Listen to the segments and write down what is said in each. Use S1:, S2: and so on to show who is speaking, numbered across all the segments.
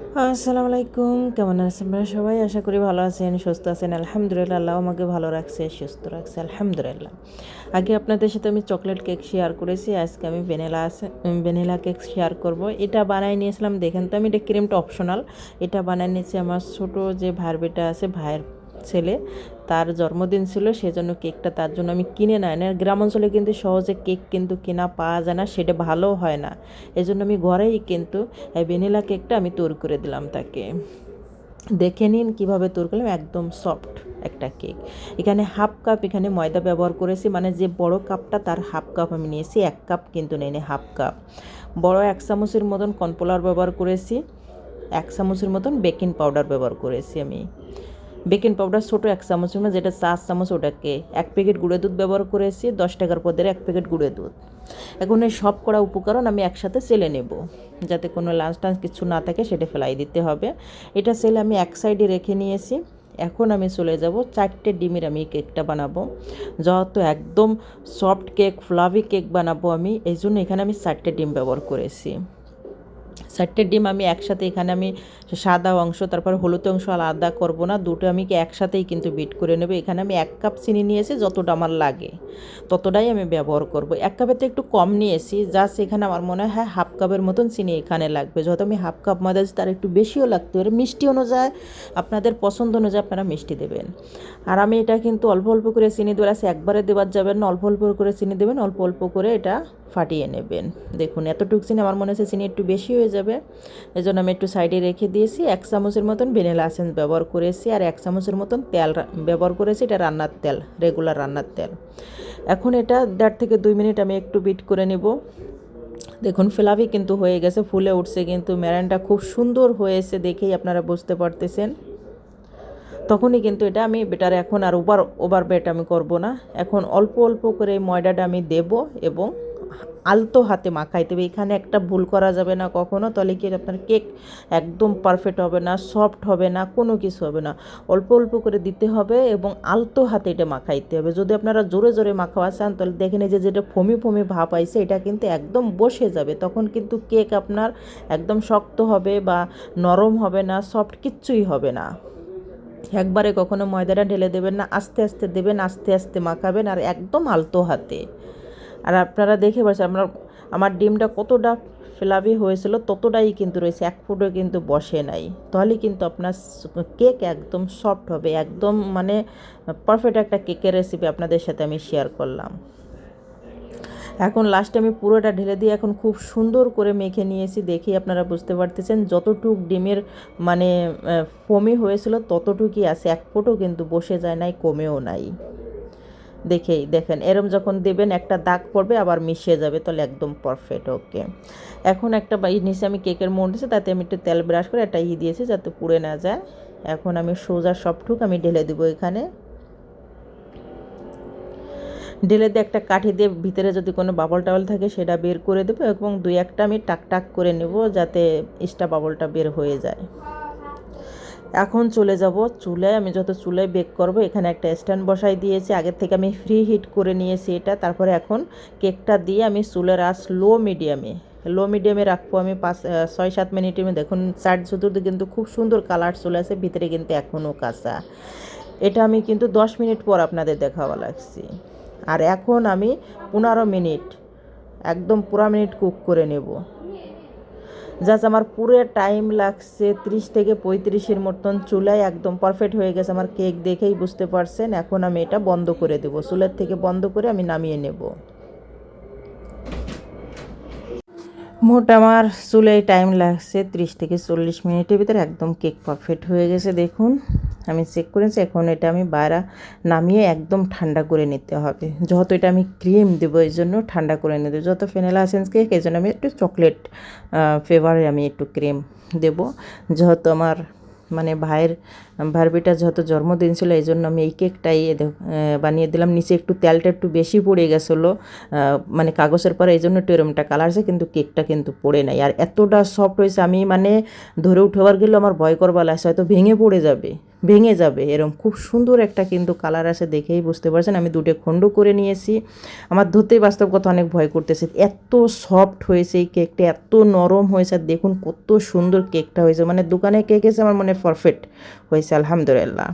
S1: আসসালামু আলাইকুম কেমন আছেন আপনারা সবাই? আশা করি ভালো আছেন, সুস্থ আছেন, আলহামদুলিল্লাহ। আল্লাহ আমাকে ভালো রাখছে, সুস্থ রাখছে, আলহামদুলিল্লাহ। আগে আপনাদের সাথে আমি চকলেট কেক শেয়ার করেছি, আজকে আমি ভ্যানিলা আছে ভ্যানিলা কেক শেয়ার করব। এটা বানাই নিয়েছিলাম, দেখেন তো আমি এটা ক্রিমটা অপশনাল এটা বানাই নিয়েছি আমার ছোট যে ভাইয়ের আছে, ভাইয়ের ছেলে। তার জন্মদিন ছিল, সেজন্য কেকটা তার জন্য আমি কিনে না এনে গ্রাম অঞ্চলে কিন্তু সহজে কেক কিন্তু কেনা পাওয়া যায় না, সেটা ভালো হয় না। এজন্য আমি ঘরেই কিন্তু এই ভ্যানিলা কেকটা আমি তৈরি করে দিলাম তাকে। দেখে নিন কীভাবে তৈরি করলাম, একদম সফট একটা কেক। এখানে হাফ কাপ এখানে ময়দা ব্যবহার করেছি মানে যে বড় কাপটা তার হাফ কাপ আমি নিয়েছি, এক কাপ কিন্তু নেই, হাফ কাপ। বড় এক চামচের মতন কর্নফ্লাওয়ার ব্যবহার করেছি, এক চামচের মতন বেকিং পাউডার ব্যবহার করেছি আমি। বেকিং পাউডার ছোটো এক চামচ যেটা চার চামচ ওটাকে। এক প্যাকেট গুঁড়ো দুধ ব্যবহার করেছি, দশ টাকার পদের এক প্যাকেট গুঁড়ো দুধ। এখন এই সব করা উপকরণ আমি একসাথে চেলে নেব, যাতে কোনো লাঞ্চ টাঞ্চ কিছু না থাকে, সেটা ফেলাই দিতে হবে। এটা সেলে আমি এক সাইডে রেখে নিয়েছি। এখন আমি চলে যাব, চারটে ডিমের আমি কেকটা বানাবো। যেহেতু একদম সফট কেক, ফ্লাভি কেক বানাবো আমি, এই জন্য এখানে আমি চারটে ডিম ব্যবহার করেছি। চারটে ডিম আমি একসাথে এখানে আমি সাদা অংশ, তারপর হলুদ অংশ আলাদা করব না, দুটো আমি একসাথেই কিন্তু বিট করে নেব। এখানে আমি এক কাপ চিনি নিয়েছি, যতটা আমার লাগে, ততটাই আমি ব্যবহার করব। এক কাপের তো একটু কম নিয়েছি জাস্ট এখানে আমার মনে হয় হাফ কাপের মতন চিনি এখানে লাগবে। যত আমি হাফ কাপ ময়দা তার একটু বেশিও লাগতে পারে। মিষ্টি অনুযায়ী আপনাদের পছন্দ অনুযায়ী আপনারা মিষ্টি দেবেন। আর আমি এটা কিন্তু অল্প অল্প করে চিনি দেওয়ার আছে, একবারে দেওয়ার যাবেন না, অল্প অল্প করে চিনি দেবেন, অল্প অল্প করে এটা ফাটিয়ে নেবেন। দেখুন, এতটুকু চিনি আমার মনে হচ্ছে চিনি একটু বেশি হয়ে যাবে। এই জন্য আমি একটু সাইডে রেখে দিয়েছি। এক চামচের মতন ভ্যানিলা এসেন্স ব্যবহার করেছি আর এক চামচের মতন তেল ব্যবহার করেছি। এটা রান্নার তেল, রেগুলার রান্নার তেল। এখন এটা দেড় থেকে দুই মিনিট আমি একটু বিট করে নেব। দেখুন, ফেলাভি কিন্তু হয়ে গেছে, ফুলে উঠছে কিন্তু। ম্যারানটা খুব সুন্দর হয়েছে দেখেই আপনারা বুঝতে পারতেছেন। তখনই কিন্তু এটা আমি বেটার, এখন আর ওভার ওভার বেট আমি করব না। এখন অল্প অল্প করে ময়দাটা আমি দেব এবং আলতো হাতে মাখাইতে হবে এখানে একটা ভুল করা যাবে না কখনো। তাহলে কি আপনার কেক একদম পারফেক্ট হবে না সফট হবে না, কোনো কিছু হবে না। অল্প অল্প করে দিতে হবে এবং আলতো হাতে এটা মাখাইতে হবে। যদি আপনারা জোরে জোরে মাখাওয়া চান, তাহলে এই যে, যেটা ফমি ফমি ভাব আইছে, এটা কিন্তু একদম বসে যাবে। তখন কিন্তু কেক আপনার একদম শক্ত হবে বা নরম হবে না সফট কিচ্ছুই হবে না। একবারে কখনো ময়দাটা ঢেলে দেবেন না, আস্তে আস্তে দেবেন, আস্তে আস্তে মাখাবেন আর একদম আলতো হাতে। আর আপনারা দেখে পাচ্ছেন আমরা, আমার ডিমটা কতটা ফ্লাভি হয়েছিল ততটাই কিন্তু রয়েছে, এক ফুটও কিন্তু বসে নাই। তাহলে কিন্তু আপনার কেক একদম সফট হবে, একদম মানে পারফেক্ট একটা কেকের রেসিপি আপনাদের সাথে আমি শেয়ার করলাম। এখন লাস্টে আমি পুরোটা ঢেলে দিয়ে এখন খুব সুন্দর করে মেখে নিয়েছি দেখেই আপনারা বুঝতে পারতেছেন যতটুক ডিমের মানে ফমি হয়েছিল ততটুকুই আছে, এক ফুটও কিন্তু বসে যায় নাই, কমেও নাই। দেখেই দেখেন। এরম যখন দেবেন, একটা দাগ পড়বে, আবার মিশিয়ে যাবে, তাহলে একদম পারফেক্ট ওকে এখন একটা নিচে আমি কেকের মোড় দিয়েছি, তাতে আমি একটু তেল ব্রাশ করে একটা ই দিয়েছি যাতে পুড়ে না যায়। এখন আমি সোজা সবটুক আমি ঢেলে দেবো এখানে। ঢেলে দিয়ে একটা কাঠি দিয়ে ভিতরে যদি কোনো বাবল টাবল থাকে, সেটা বের করে দেবো এবং দুই একটা আমি টাক টাক করে নেব যাতে স্টা বাবলটা বের হয়ে যায়। এখন চলে যাব চুলায় আমি যত চুলায় বেক করব, এখানে একটা স্ট্যান্ড বসাই দিয়েছি। আগের থেকে আমি ফ্রি হিট করে নিয়েছি এটা। তারপরে এখন কেকটা দিয়ে আমি চুলের আস লো মিডিয়ামে লো মিডিয়ামে রাখব আমি পাঁচ ছয়, সাত মিনিটের মধ্যে। দেখুন, চার চতুর্দিকে কিন্তু খুব সুন্দর কালার চলে আসে, ভিতরে কিন্তু এখনও কাঁচা। এটা আমি কিন্তু দশ মিনিট পর আপনাদের দেখাওয়া লাগছি। আর এখন আমি পনেরো মিনিট, একদম পুরো মিনিট কুক করে নেব। জাস্ট আমার পুরো টাইম লাগছে ত্রিশ থেকে পঁয়ত্রিশের মতন চুলায় একদম পারফেক্ট হয়ে গেছে আমার কেক দেখেই বুঝতে পারছেন। এখন আমি এটা বন্ধ করে দেবো। চুলের থেকে বন্ধ করে আমি নামিয়ে নেব। মোট আমার চুলাই টাইম লাগছে ত্রিশ থেকে চল্লিশ মিনিটের ভিতরে একদম কেক পারফেক্ট হয়ে গেছে, দেখুন। আমি চেক করেছি, এখন এটা আমি বাইরে নামিয়ে একদম ঠান্ডা করে নিতে হবে। যেহেতু এটা আমি ক্রিম দেবো, এই জন্য ঠান্ডা করে নিতে যত ফেনেলা এসেন্স কেক এই জন্য আমি একটু চকলেট ফ্লেভারে আমি একটু ক্রিম দেব। যেহেতু আমার মানে ভাইয়ের, ভারবিটা যেহেতু জন্মদিন ছিল, এই জন্য আমি এই কেকটাই বানিয়ে দিলাম। নিচে একটু তেলটা একটু বেশি পড়ে গেছিল মানে কাগজের পরে, এই জন্য একটু এরমটা কালার আছে, কিন্তু কেকটা কিন্তু পড়ে নাই। আর এতটা সফট হয়েছে, আমি মানে ধরে উঠেবার গেলেও আমার ভয় করবার লাগছে, হয়তো ভেঙে পড়ে যাবে। ভেঙে যাবে, এরম খুব সুন্দর একটা কিন্তু কালার আছে দেখেই বুঝতে পারছেন। আমি দুটো খণ্ড করে নিয়েছি। আমার ধরতেই বাস্তব কথা অনেক ভয় করতেছে। এত সফট হয়েছে এই কেকটা এত নরম হয়েছে। আর দেখুন কত সুন্দর কেকটা হয়েছে। মানে দোকানে কেক এসে আমার মনে পারফেক্ট হয়েছে, আলহামদুলিল্লাহ।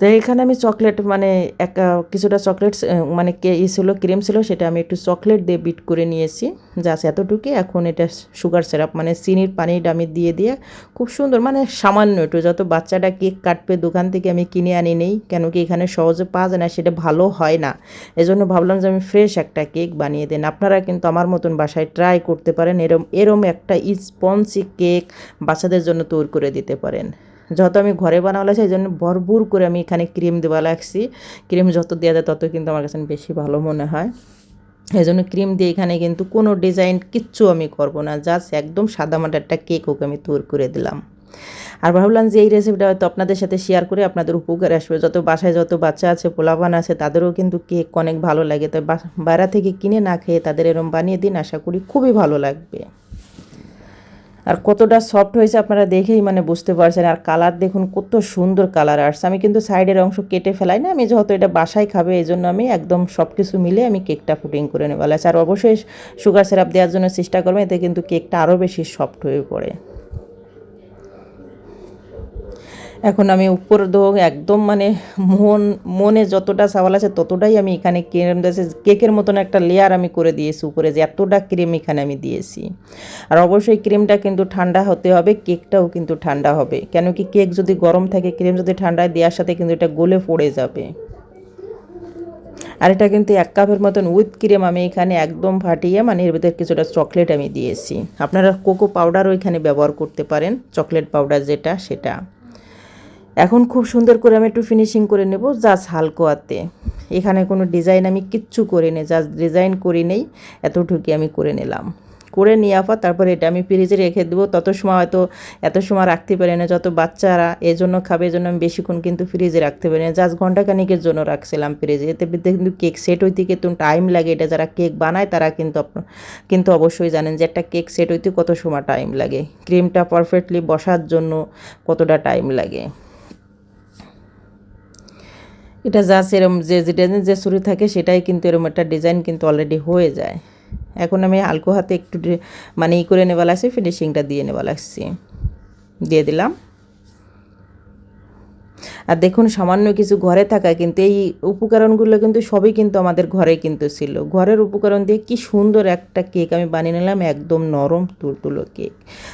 S1: তো এখানে আমি চকলেট মানে এক কিছুটা চকলেট মানে কে ছিল, ক্রিম ছিল, সেটা আমি একটু চকলেট দিয়ে বিট করে নিয়েছি। জাস্ট এতটুকু এখন এটা সুগার সিরাপ মানে চিনির পানিটা আমি দিয়ে দিয়ে খুব সুন্দর মানে সামান্য একটু। যত বাচ্চাটা কেক কাটবে, দোকান থেকে আমি কিনে আনি নেই, কেন কি এখানে সহজে পাওয়া যায় না, সেটা ভালো হয় না। এজন্য ভাবলাম যে আমি ফ্রেশ একটা কেক বানিয়ে দেন। আপনারা কিন্তু আমার মতন বাসায় ট্রাই করতে পারেন। এরম এরম একটা স্পঞ্জি কেক বাচ্চাদের জন্য তৈরি করে দিতে পারেন। যত আমি ঘরে বানালো সেই জন্য ভরপুর করে আমি এখানে ক্রিম দেওয়া লাগছি। ক্রিম যত দেওয়া যায়, তত কিন্তু আমার কাছে বেশি ভালো মনে হয়। এই জন্য ক্রিম দিয়ে এখানে কিন্তু কোনো ডিজাইন কিচ্ছু আমি করব না, জাস্ট একদম সাদা মাটা একটা কেক ওকে আমি তৈরি করে দিলাম। আর ভাবলাম যে এই রেসিপিটা হয়তো আপনাদের সাথে শেয়ার করে আপনাদের উপকার আসবে। যত বাসায় যত বাচ্চা আছে, পোলাপান আছে, তাদেরও কিন্তু কেক অনেক ভালো লাগে। তাই বাইরে থেকে কিনে না খেয়ে তাদের এরম বানিয়ে দিন, আশা করি খুবই ভালো লাগবে। আর কতটা সফট হয়েছে আপনারা দেখেই মানে বুঝতে পারছেন। আর কালার দেখুন কত সুন্দর কালার আসছে। আমি কিন্তু সাইডের অংশ কেটে ফেলাই না, আমি যেহেতু এটা বাসায় খাবে এই জন্য আমি একদম সব কিছু মিলে আমি কেকটা ফুটিং করে নেব। আর অবশ্যই সুগার সিরাপ দেওয়ার জন্য চেষ্টা করবেন, এতে কিন্তু কেকটা আরও বেশি সফট হয়ে পড়ে। এখন আমি উপর দো একদম মানে মন, মনে যতটা সাওয়াল আছে ততটাই আমি এখানে ক্রিম দিয়েছি। কেকের মতন একটা লেয়ার আমি করে দিয়েছি উপরে যে এতটা ক্রিম এখানে আমি দিয়েছি। আর অবশ্যই ক্রিমটা কিন্তু ঠান্ডা হতে হবে, কেকটাও কিন্তু ঠান্ডা হবে। কেন কি কেক যদি গরম থাকে, ক্রিম যদি ঠান্ডায় দেওয়ার সাথে কিন্তু এটা গলে পড়ে যাবে। আর এটা কিন্তু এক কাপের মতন উইথ ক্রিম আমি এখানে একদম ফাটিয়ে মানে এর ভিতরে কিছুটা চকলেট আমি দিয়েছি। আপনারা কোকো পাউডারও এখানে ব্যবহার করতে পারেন চকলেট পাউডার যেটা, সেটা। এখন খুব সুন্দর করে আমি একটু ফিনিশিং করে নেব জাস্ট হালকোয়াতে। এখানে কোনো ডিজাইন আমি কিচ্ছু করে নেই জাস্ট ডিজাইন করি নেই এতটুকু আমি করে নিলাম। করে নিয়ে পর তারপরে এটা আমি ফ্রিজে রেখে দেবো। তত সময় হয়তো এত সময় রাখতে পারি না, যত বাচ্চারা এই জন্য খাবে এই জন্য আমি বেশিক্ষণ কিন্তু ফ্রিজে রাখতে পারি না। জাস্ট ঘন্টাখানিকের জন্য রাখছিলাম ফ্রিজে এতে কিন্তু কেক সেট হইতে কিন্তু টাইম লাগে, এটা যারা কেক বানায় তারা কিন্তু কিন্তু অবশ্যই জানেন যে একটা কেক সেট হইতে কত সময় টাইম লাগে। ক্রিমটা পারফেক্টলি বসার জন্য কতটা টাইম লাগে। এটা যা সেরম যে ডিজাইন যে শুরু থাকে, সেটাই কিন্তু এরম একটা ডিজাইন কিন্তু অলরেডি হয়ে যায়। এখন আমি হালকো হাতে একটু মানে ই করে নেওয়া লাগছে ফিনিশিংটা দিয়ে নেওয়া লাগছি। দিয়ে দিলাম। আর দেখুন, সামান্য কিছু ঘরে থাকা কিন্তু এই উপকরণগুলো কিন্তু সবই কিন্তু আমাদের ঘরে কিন্তু ছিল। ঘরের উপকরণ দিয়ে কি সুন্দর একটা কেক আমি বানিয়ে নিলাম, একদম নরম তুলতুলো কেক।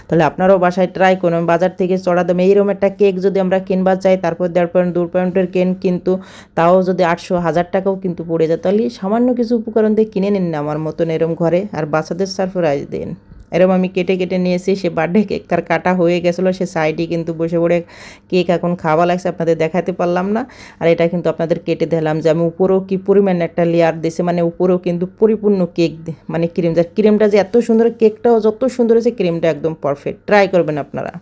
S1: তাহলে আপনারাও বাসায় ট্রাই করুন। বাজার থেকে চড়া দামে এইরকম একটা কেক যদি আমরা কিনবার চাই, তারপর দেড় পয়েন্ট দু পয়েন্টের কেন কিন্তু তাও যদি আটশো, হাজার টাকাও কিন্তু পড়ে যায়। তাহলে সামান্য কিছু উপকরণ দিয়ে কিনে নিন না আমার মতন এরম ঘরে। আর বাচ্চাদের সারপ্রাইজ দিন। এরকম আমি কেটে কেটে নিয়েছি সে বার্থডে কেক তার কাটা হয়ে গেছিল, সে সাইডে কিন্তু বসে পড়ে কেক এখন খাওয়া লাগছে, আপনাদের দেখাতে পারলাম না। আর এটা কিন্তু আপনাদের কেটে দিলাম যে আমি উপরেও কি পরিমাণ একটা লেয়ার দিয়েছে মানে উপরেও কিন্তু পরিপূর্ণ কেক মানে ক্রিম যার ক্রিমটা যে এত সুন্দর কেকটাও যত সুন্দর হয়েছে ক্রিমটা একদম পারফেক্ট ট্রাই করবেন আপনারা।